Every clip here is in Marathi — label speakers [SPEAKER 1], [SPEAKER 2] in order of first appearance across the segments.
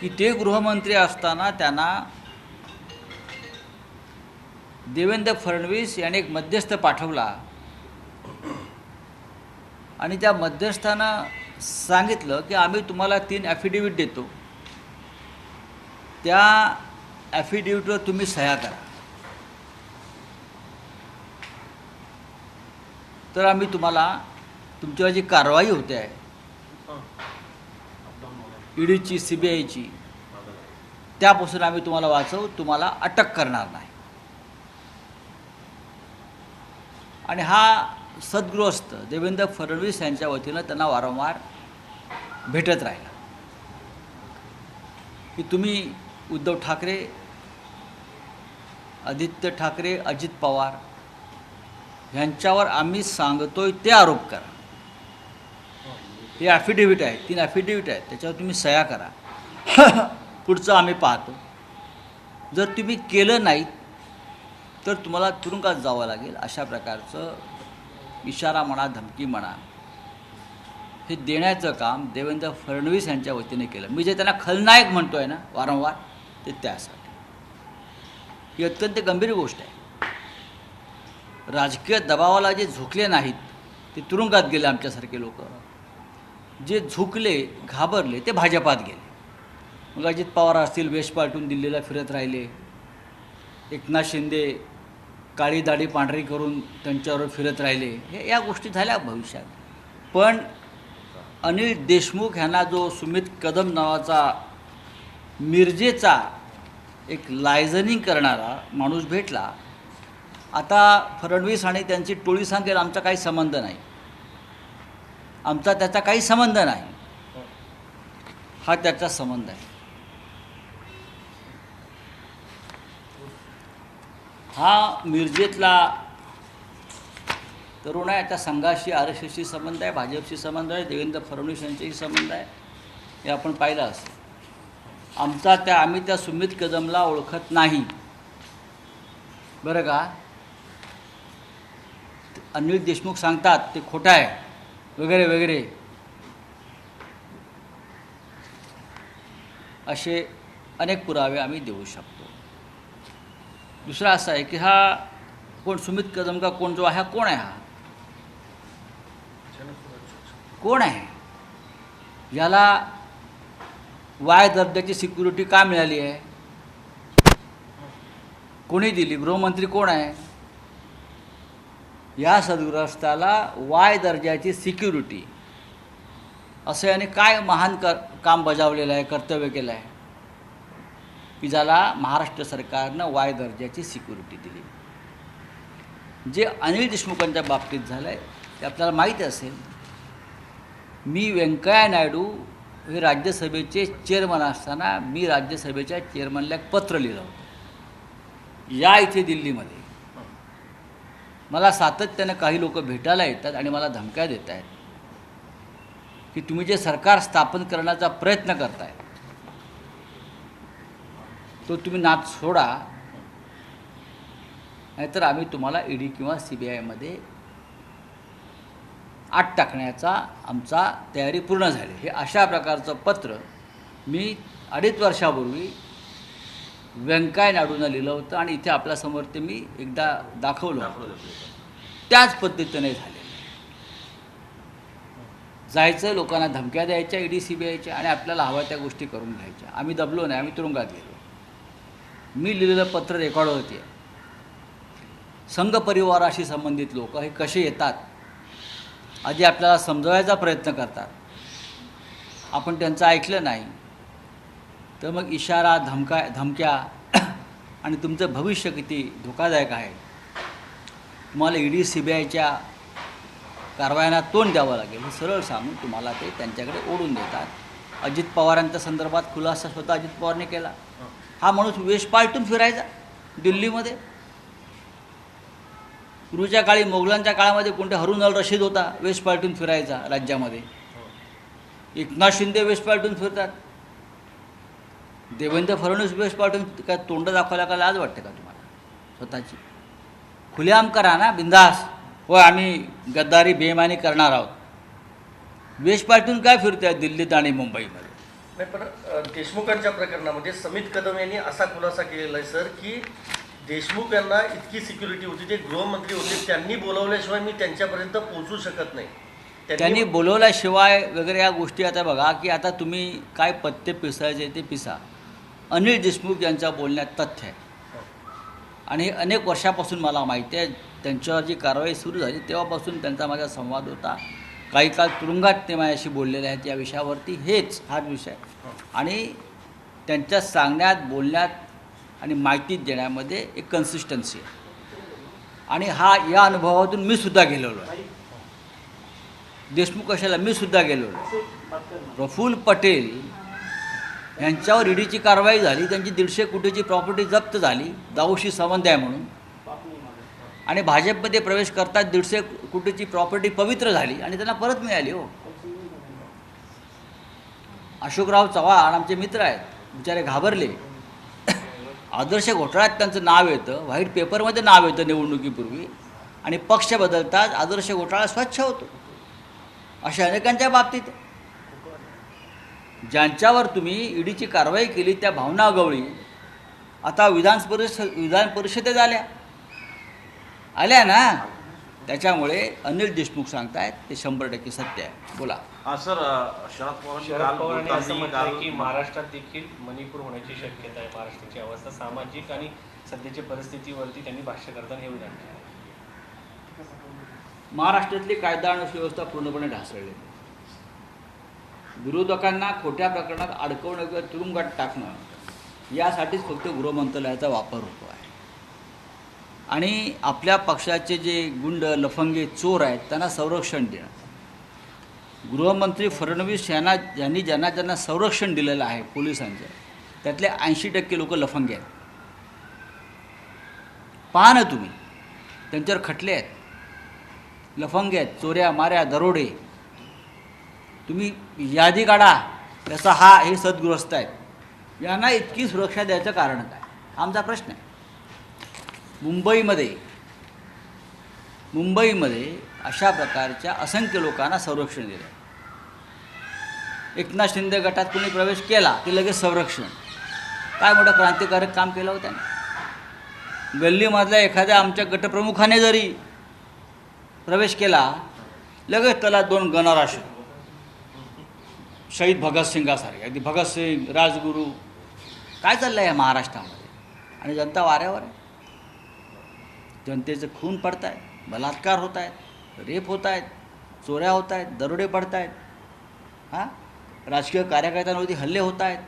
[SPEAKER 1] की ते गृहमंत्री असताना त्यांना देवेंद्र फडणवीस यांनी एक मध्यस्थ पाठवला. आणि त्या मध्यस्थानं सांगितलं की आम्ही तुम्हाला तीन ॲफिडेविट देतो. त्या ॲफिडेविटवर तुम्ही सह्या करा. तर आम्ही तुम्हाला तुमच्यावर जी कारवाई होते आहे ईडीची सी बी आयची. त्यापासून आम्ही तुम्हाला वाचवू तुम्हाला अटक करणार नाही. आणि हा सद्गृहस्थ देवेंद्र फडणवीस यांच्या वतीनं त्यांना वारंवार भेटत राहिला. की तुम्ही उद्धव ठाकरे आदित्य ठाकरे अजित पवार ह्यांच्यावर आम्ही सांगतोय ते आरोप करा. हे ॲफिडेव्हिट आहे तीन ॲफिडेव्हिट आहेत त्याच्यावर तुम्ही सह्या करा. पुढचं आम्ही पाहतो. जर तुम्ही केलं नाही तर तुम्हाला तुरुंगात जावं लागेल. अशा प्रकारचं इशारा म्हणा धमकी म्हणा. हे देण्याचं काम देवेंद्र फडणवीस यांच्या वतीने केलं. मी जे त्यांना खलनायक म्हणतो आहे ना वारंवार ते त्यासाठी. ही अत्यंत गंभीर गोष्ट आहे. राजकीय दबावाला जे झुकले नाहीत ते तुरुंगात गेले आमच्यासारखे लोक. जे झुकले घाबरले ते भाजपात गेले. मग अजित पवार असतील वेश पालटून दिल्लीला फिरत राहिले. एकनाथ शिंदे काळी दाढी पांढरी करून त्यांच्यावर फिरत राहिले. हे या गोष्टी झाल्या भविष्यात. पण अनिल देशमुख ह्यांना जो सुमित कदम नावाचा मिरजेचा एक लायझनिंग करणारा माणूस भेटला आता फडणवीस आणि त्यांची टोळी सांगेल आमचा काही संबंध नाही. आमचा त्याचा काही संबंध नाही. हा त्याचा संबंध आहे. हा मिरजेतला तरुण आहे त्या संघाशी आर एस एसशी संबंध आहे भाजपशी संबंध आहे देवेंद्र फडणवीस यांच्याशी संबंध आहे हे आपण पाहिलं असं आमचा त्या आम्ही त्या सुमित कदमला ओळखत नाही. बरं का? अनिल देशमुख सांगतात ते खोटं आहे. वगैरे वगैरे. असे अनेक पुरावे आम्ही देऊ शकतो. दुसरा असा आहे की हा कोण सुमित कदम का कोण जो आहे हा कोण आहे हा? कोण आहे? याला वाय दर्जाची सिक्युरिटी का मिळाली आहे? कोणी दिली? गृहमंत्री कोण आहे? या सदग्रस्ताला वाय दर्जाची सिक्युरिटी असं याने काय महान कर काम बजावलेलं आहे कर्तव्य केलं आहे? की ज्याला महाराष्ट्र सरकारनं वाय दर्जाची सिक्युरिटी दिली. जे अनिल देशमुखांच्या बाबतीत झालं आहे ते आपल्याला माहीत असेल मी व्यंकय्या नायडू हे राज्यसभेचे चेअरमन असताना मी राज्यसभेच्या चेअरमनला एक पत्र लिहिलं होतं. या इथे दिल्लीमध्ये. मला सातत्यानं काही लोक भेटायला येतात आणि मला धमक्या देत आहेत की तुम्ही जे सरकार स्थापन करण्याचा प्रयत्न करताय तो तुम्ही नाच सोडा. नाहीतर आम्ही तुम्हाला ईडी किंवा सी बी आयमध्ये आत टाकण्याचा आमचा तयारी पूर्ण झाली. हे अशा प्रकारचं पत्र मी अडीच वर्षापूर्वी व्यंकय्या नायडूंना लिहिलं होतं आणि इथे आपल्यासमोर ते मी एकदा दाखवलं त्याच पद्धतीने झाले. जायचं लोकांना धमक्या द्यायच्या ईडी सी बी आयच्या आणि आपल्याला हव्या त्या गोष्टी करून घ्यायच्या. आम्ही दबलो नाही आम्ही तुरुंगात गेलो. मी लिहिलेलं पत्र रेकॉर्ड होते. संघ परिवाराशी संबंधित लोक हे कसे येतात? आधी आपल्याला समजवायचा प्रयत्न करतात. आपण त्यांचं ऐकलं नाही. तर मग इशारा धमका धमक्या आणि तुमचं भविष्य किती धोकादायक आहे? तुम्हाला ईडी सी बी आयच्या कारवायांना तोंड द्यावं लागेल. हे सरळ सांगून तुम्हाला ते त्यांच्याकडे ओढून देतात. अजित पवारांच्या संदर्भात खुलासा स्वतः अजित पवारने केला. हा माणूस वेश पालटून फिरायचा दिल्लीमध्ये. पूर्वीच्या काळी मोगलांच्या काळामध्ये कोणते हरून अल रशीद होता वेश पालटून फिरायचा राज्यामध्ये. एकनाथ शिंदे वेश पालटून फिरतात. देवेंद्र फडणवीस वेश पालटून काय तोंड दाखवायला का लाज वाटते का तुम्हाला? स्वतःची. खुलेआम करा ना बिंदास. हो आम्ही गद्दारी बेमानी करणार आहोत. वेश पालटून काय फिरताय दिल्लीत आणि मुंबईमध्ये?
[SPEAKER 2] नाही पण देशमुखांच्या प्रकरणामध्ये समित कदम यांनी असा खुलासा केलेला आहे सर की देशमुख यांना इतकी सिक्युरिटी होती ते गृहमंत्री होते त्यांनी बोलावल्याशिवाय मी त्यांच्यापर्यंत पोहोचू शकत नाही.
[SPEAKER 1] त्यांनी बोलवल्याशिवाय वगैरे या गोष्टी आता बघा की आता तुम्ही काय पत्ते पिसायचे ते पिसा. अनिल देशमुख यांच्या बोलण्यात तथ्य आहे. आणि हे अनेक वर्षापासून मला माहिती आहे त्यांच्यावर जी कारवाई सुरू झाली तेव्हापासून त्यांचा माझा संवाद होता. काही काळ तुरुंगात ते माझ्याशी बोललेले आहेत या विषयावरती हेच हाच विषय. आणि त्यांच्या सांगण्यात बोलण्यात आणि माहिती देण्यामध्ये एक कन्सिस्टन्सी आहे. आणि हा या अनुभवातून मी सुद्धा गेलेलो आहे. देशमुख कशाला? मी सुद्धा गेलेलो आहे. प्रफुल्ल पटेल यांच्यावर ईडीची कारवाई झाली त्यांची दीडशे कोटीची प्रॉपर्टी जप्त झाली दाऊशी संबंध आहे म्हणून. आणि भाजपमध्ये प्रवेश करतात दीडशे कोटीची प्रॉपर्टी पवित्र झाली आणि त्यांना परत मिळाली हो. अशोकराव चव्हाण आमचे मित्र आहेत बिचारे घाबरले. आदर्श घोटाळ्यात त्यांचं नाव येतं व्हाईट पेपरमध्ये नाव येतं निवडणुकीपूर्वी. आणि पक्ष बदलतात आदर्श घोटाळा स्वच्छ होतो. अशा अनेकांच्या बाबतीत. ज्यांच्यावर तुम्ही ईडीची कारवाई केली त्या भावना गवळी आता विधान परिषद विधान परिषदेत आल्या आल्या ना? त्याच्यामुळे अनिल देशमुख सांगतायत ते शंभर टक्के सत्य आहे. बोला.
[SPEAKER 3] हा सर शरद पवारांनी
[SPEAKER 4] शरद पवारांनी असं
[SPEAKER 3] काल
[SPEAKER 4] की महाराष्ट्रात देखील मणिपूर होण्याची शक्यता आहे. महाराष्ट्राची अवस्था सामाजिक आणि सध्याच्या परिस्थितीवरती त्यांनी भाष्य करताना हे उदाहरण.
[SPEAKER 1] महाराष्ट्रातली कायदा आणि सुव्यवस्था पूर्णपणे ढासळलेली आहे. विरोधकांना खोट्या प्रकरणात अडकवणं किंवा तुरुंगात टाकणं यासाठीच फक्त गृहमंत्रालयाचा वापर होतो आहे. आणि आपल्या पक्षाचे जे गुंड लफंगे चोर आहेत त्यांना संरक्षण देणं. गृहमंत्री फडणवीस यांना यांनी ज्यांना ज्यांना संरक्षण दिलेलं आहे पोलिसांचं त्यातले ऐंशी टक्के लोक लफंगे आहेत. पहा ना तुम्ही त्यांच्यावर खटले आहेत. लफंगे आहेत चोऱ्या माऱ्या दरोडे. तुम्ही यादी काढा. त्याचा हा हे सद्गृहस्थ आहेत. यांना इतकी सुरक्षा द्यायचं कारण काय? आमचा प्रश्न आहे. मुंबईमध्ये मुंबईमध्ये अशा प्रकारच्या असंख्य लोकांना संरक्षण दिलं. एकनाथ शिंदे गटात कोणी प्रवेश केला की लगेच संरक्षण? काय मोठं क्रांतिकारक काम केलं होतं त्याने? गल्लीमधल्या एखाद्या आमच्या गटप्रमुखाने जरी प्रवेश केला लगेच त्याला दोन गणराश शहीद भगतसिंगासारखे अगदी भगतसिंग राजगुरू. काय चाललं आहे या महाराष्ट्रामध्ये? आणि जनता वाऱ्यावर आहे. जनतेचं खून पडत आहेत बलात्कार होत आहेत रेप होत आहेत चोऱ्या होत आहेत दरोडे पडत आहेत हां? राजकीय कार्यकर्त्यांवरती हल्ले होत आहेत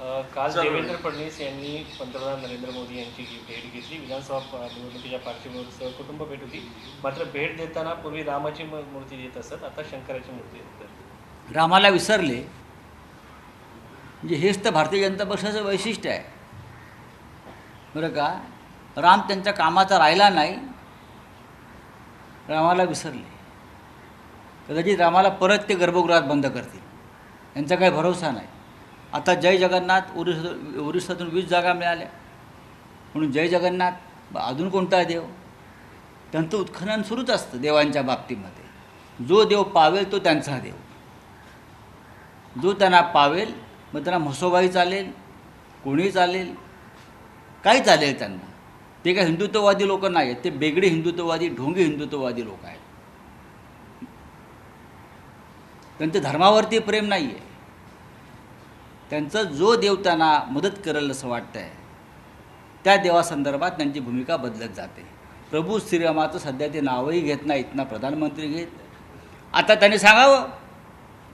[SPEAKER 4] काल देवेंद्र फडणवीस यांनी पंतप्रधान नरेंद्र मोदी यांची जी भेट घेतली विधानसभा निवडणुकीच्या पार्श्वभूमीवर सहकुटुंब भेट होती. मात्र भेट देताना पूर्वी रामाची मूर्ती देत असत आता शंकराची मूर्ती देतात
[SPEAKER 1] रामाला विसरले. म्हणजे हेच तर भारतीय जनता पक्षाचं वैशिष्ट्य आहे. बरं का? राम त्यांच्या कामाचा राहिला नाही रामाला विसरले. कदाचित रामाला परत ते गर्भगृहात बंद करतील. यांचा काही भरोसा नाही. आता जय जगन्नाथ ओरिसा ओरिसातून वीस जागा मिळाल्या. म्हणून जय जगन्नाथ अजून कोणता देव? त्यांचं उत्खनन सुरूच असतं देवांच्या बाबतीमध्ये. जो देव पावेल तो त्यांचा देव. जो त्यांना पावेल मग त्यांना म्हसोबाई चालेल कोणी चालेल काही चालेल त्यांना. ते काय हिंदुत्ववादी लोक नाही आहेत ते बेगडे हिंदुत्ववादी ढोंगे हिंदुत्ववादी लोक आहेत. त्यांचं धर्मावरती प्रेम नाही आहे त्यांचा जो देव त्यांना मदत करेल असं वाटतं आहे त्या देवासंदर्भात त्यांची भूमिका बदलत जाते. प्रभू श्रीरामाचं सध्या ते नावही घेत नाहीत ना प्रधानमंत्री घेत. आता त्यांनी सांगावं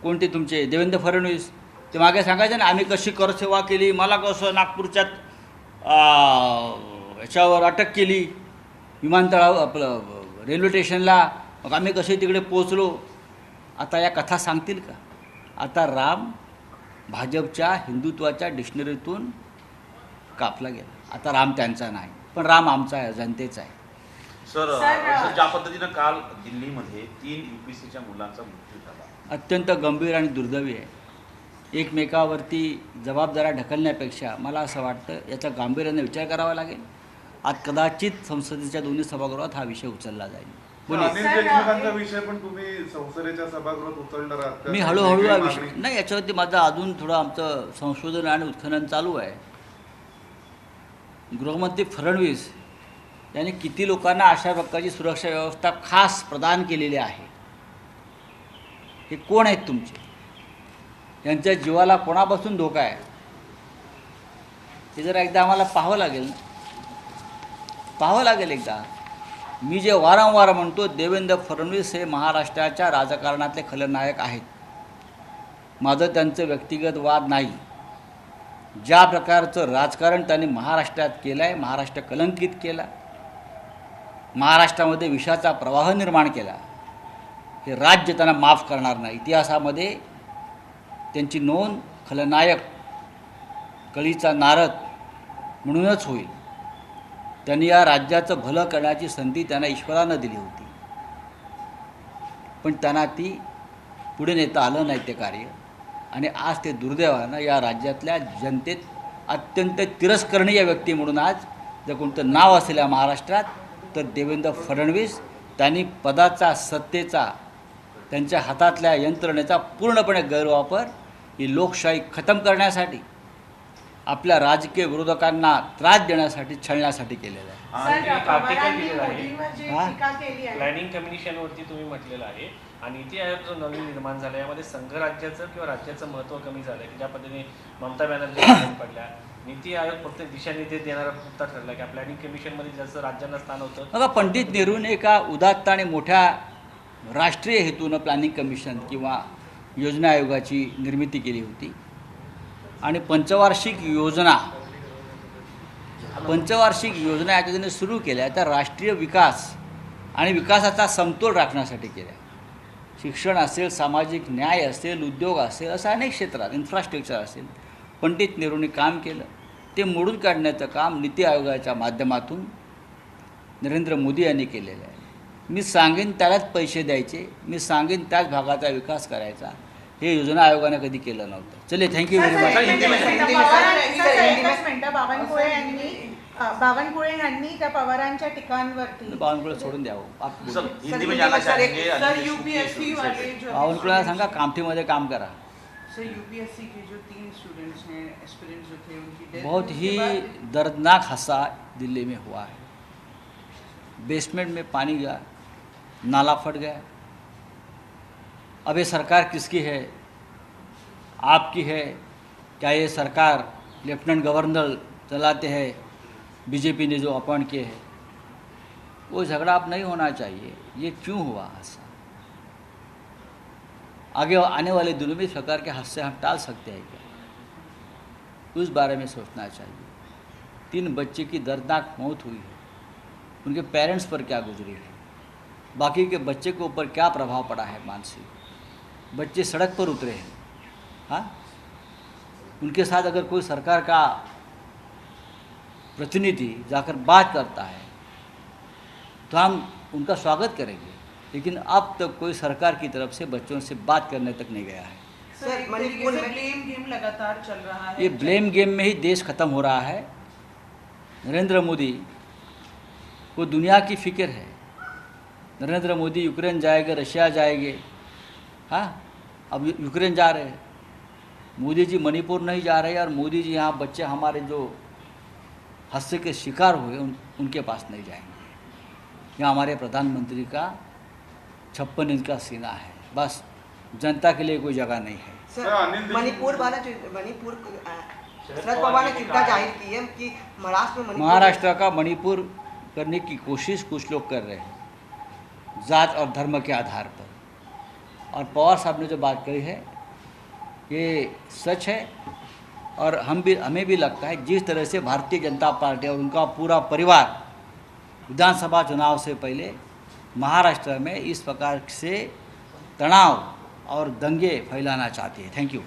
[SPEAKER 1] कोणते तुमचे देवेंद्र फडणवीस ते मागे सांगायचे ना आम्ही कशी करसेवा केली मला कसं नागपूरच्यात याच्यावर अटक केली विमानतळावर आपलं रेल्वे स्टेशनला मग आम्ही कसे तिकडे पोचलो आता या कथा सांगतील का? आता राम भाजपच्या हिंदुत्वाच्या डिक्शनरीतून कापला गेला. आता राम त्यांचा नाही पण राम आमचा आहे जनतेचा आहे.
[SPEAKER 3] सर ज्या पद्धतीनं काल दिल्लीमध्ये तीन युपीसीच्या मुलांचा मृत्यू झाला.
[SPEAKER 1] अत्यंत गंभीर आणि दुर्दैवी आहे. एकमेकावरती जबाबदाऱ्या ढकलण्यापेक्षा मला असं वाटतं याचा गांभीर्याने विचार करावा लागेल. आज कदाचित संसदेच्या दोन्ही सभागृहात हा विषय उचलला जाईल.
[SPEAKER 5] देशमुखांचा विषय पण तुम्ही संसदेच्या सभागृहात उचलणार आहात. का?
[SPEAKER 1] मी हळूहळू हा विषय नाही याच्यावरती माझं अजून थोडं आमचं संशोधन आणि उत्खनन चालू आहे. गृहमंत्री फडणवीस यांनी किती लोकांना अशा प्रकारची सुरक्षा व्यवस्था खास प्रदान केलेली आहे? हे कोण आहेत तुमचे? यांच्या जीवाला कोणापासून धोका आहे? ते जरा एकदा आम्हाला पाहावं लागेल. पाहावं लागेल एकदा. मी जे वारंवार म्हणतो देवेंद्र फडणवीस हे महाराष्ट्राच्या राजकारणातले खलनायक आहेत. माझं त्यांचं व्यक्तिगत वाद नाही. ज्या प्रकारचं राजकारण त्यांनी महाराष्ट्रात केलं आहे महाराष्ट्र कलंकित केला महाराष्ट्रामध्ये विषाचा प्रवाह निर्माण केला हे राज्य त्यांना माफ करणार नाही. इतिहासामध्ये त्यांची नोंद खलनायक कळीचा नारद म्हणूनच होईल. त्यांनी या राज्याचं भलं करण्याची संधी त्यांना ईश्वरानं दिली होती. पण त्यांना ती पुढे नेता आलं नाही ते कार्य. आणि आज ते दुर्दैवानं या राज्यातल्या जनतेत अत्यंत तिरस्करणीय व्यक्ती म्हणून आज जर कोणतं नाव असेल या महाराष्ट्रात तर देवेंद्र फडणवीस त्यांनी पदाचा सत्तेचा त्यांच्या हातातल्या यंत्रणेचा पूर्णपणे गैरवापर ही लोकशाही खतम करण्यासाठी आपल्या राजकीय विरोधकांना त्रास देण्यासाठी छळण्यासाठी केलेलं आहे.
[SPEAKER 4] प्लॅनिंग कमिशनवरती तुम्ही म्हटलेलं आहे. आणि नीती आयोग जो नवीन निर्माण झाला यामध्ये संघराज्याचं किंवा राज्याचं महत्त्व कमी झालं की ज्या पद्धतीने ममता बॅनर्जी पडल्या. नीती आयोग फक्त दिशानिर्देश देणारा फक्त ठरला की प्लॅनिंग कमिशनमध्ये जसं राज्यांना स्थान होतं.
[SPEAKER 1] बघा पंडित नेहरूने एका उदात्त आणि मोठ्या राष्ट्रीय हेतूनं प्लॅनिंग कमिशन किंवा योजना आयोगाची निर्मिती केली होती. आणि पंचवार्षिक योजना. पंचवार्षिक योजना याच्याने सुरू केल्या. त्या राष्ट्रीय विकास आणि विकासाचा समतोल राखण्यासाठी केल्या. शिक्षण असेल सामाजिक न्याय असेल उद्योग असेल असं अनेक क्षेत्रात इन्फ्रास्ट्रक्चर असेल पंडित नेहरूंनी काम केलं. ते मोडून काढण्याचं काम नीती आयोगाच्या माध्यमातून नरेंद्र मोदी यांनी केलेलं आहे. मी सांगेन त्यालाच पैसे द्यायचे. मी सांगेन त्याच भागाचा विकास करायचा. हे योजना आयोगाने कधी केलं नव्हतं. चले थँक्यू व्हेरी मच
[SPEAKER 6] बावनकुळे यांनी बावनकुळे यांनी त्या पवारांच्या टीकांवरती
[SPEAKER 1] बावनकुळे सोडून द्यावं आप बोलू.
[SPEAKER 3] सर हिंदी में जानना चाहेंगे
[SPEAKER 7] सर
[SPEAKER 3] अनिल देशमुख के
[SPEAKER 7] यूपीएससी
[SPEAKER 3] विषय
[SPEAKER 7] वाले
[SPEAKER 3] पे।
[SPEAKER 7] जो
[SPEAKER 1] बावनकुळेला सांगा कामठीमध्ये काम करा.
[SPEAKER 7] सर यूपीएससी के जो तीन स्टूडेंट्स हैं एस्पिरेंट्स जो थे उनकी डेथ
[SPEAKER 1] बहुत ही दर्दनाक हादसा दिल्ली में हुआ है। बेसमेंट में पानी गया नाला फट गया। अब ये सरकार किसकी है? आपकी है। क्या ये सरकार लेफ्टिनेंट गवर्नर चलाते हैं? बीजेपी ने जो अपॉइंट किए हैं। वो झगड़ा अब नहीं होना चाहिए। ये क्यों हुआ हादसा? आगे आने वाले दिनों में इस प्रकार के हादसे हम टाल सकते हैं क्या? उस बारे में सोचना चाहिए। तीन बच्चे की दर्दनाक मौत हुई है। उनके पेरेंट्स पर क्या गुजरी है? बाकी के बच्चे के ऊपर क्या प्रभाव पड़ा है मानसिक? बच्चे सड़क पर उतरे हैं। हाँ? उनके साथ अगर कोई सरकार का प्रतिनिधि जाकर बात करता है तो हम उनका स्वागत करेंगे। लेकिन अब तक कोई सरकार की तरफ़ से बच्चों से बात करने तक नहीं गया है।
[SPEAKER 7] सर तरीके से ब्लेम गेम लगातार चल रहा है।
[SPEAKER 1] ये ब्लेम गेम में ही देश खत्म हो रहा है। नरेंद्र मोदी को दुनिया की फ़िक्र है। नरेंद्र मोदी यूक्रेन जाएँगे रशिया जाएँगे। हाँ अब यूक्रेन जा रहे हैं। मोदी जी मणिपुर नहीं जा रहे और मोदी जी यहाँ बच्चे हमारे जो हादसे के शिकार हुए उन उनके पास नहीं जाएँगे। यहाँ हमारे प्रधानमंत्री का छप्पन इंच का सीना है। बस जनता के लिए कोई जगह नहीं है।
[SPEAKER 8] मणिपुर वाला जो- मणिपुर शरद पवार ने चिंता ज़ाहिर की है कि महाराष्ट्र में
[SPEAKER 1] महाराष्ट्र का मणिपुर करने की कोशिश कुछ लोग कर रहे हैं। जात और धर्म के आधार पर। और पवार साहब ने जो बात कही है, ये सच है और हम भी, हमें भी लगता है जिस तरह से भारतीय जनता पार्टी और उनका पूरा परिवार विधानसभा चुनाव से पहले महाराष्ट्र में इस प्रकार से तनाव और दंगे फैलाना चाहती है। Thank you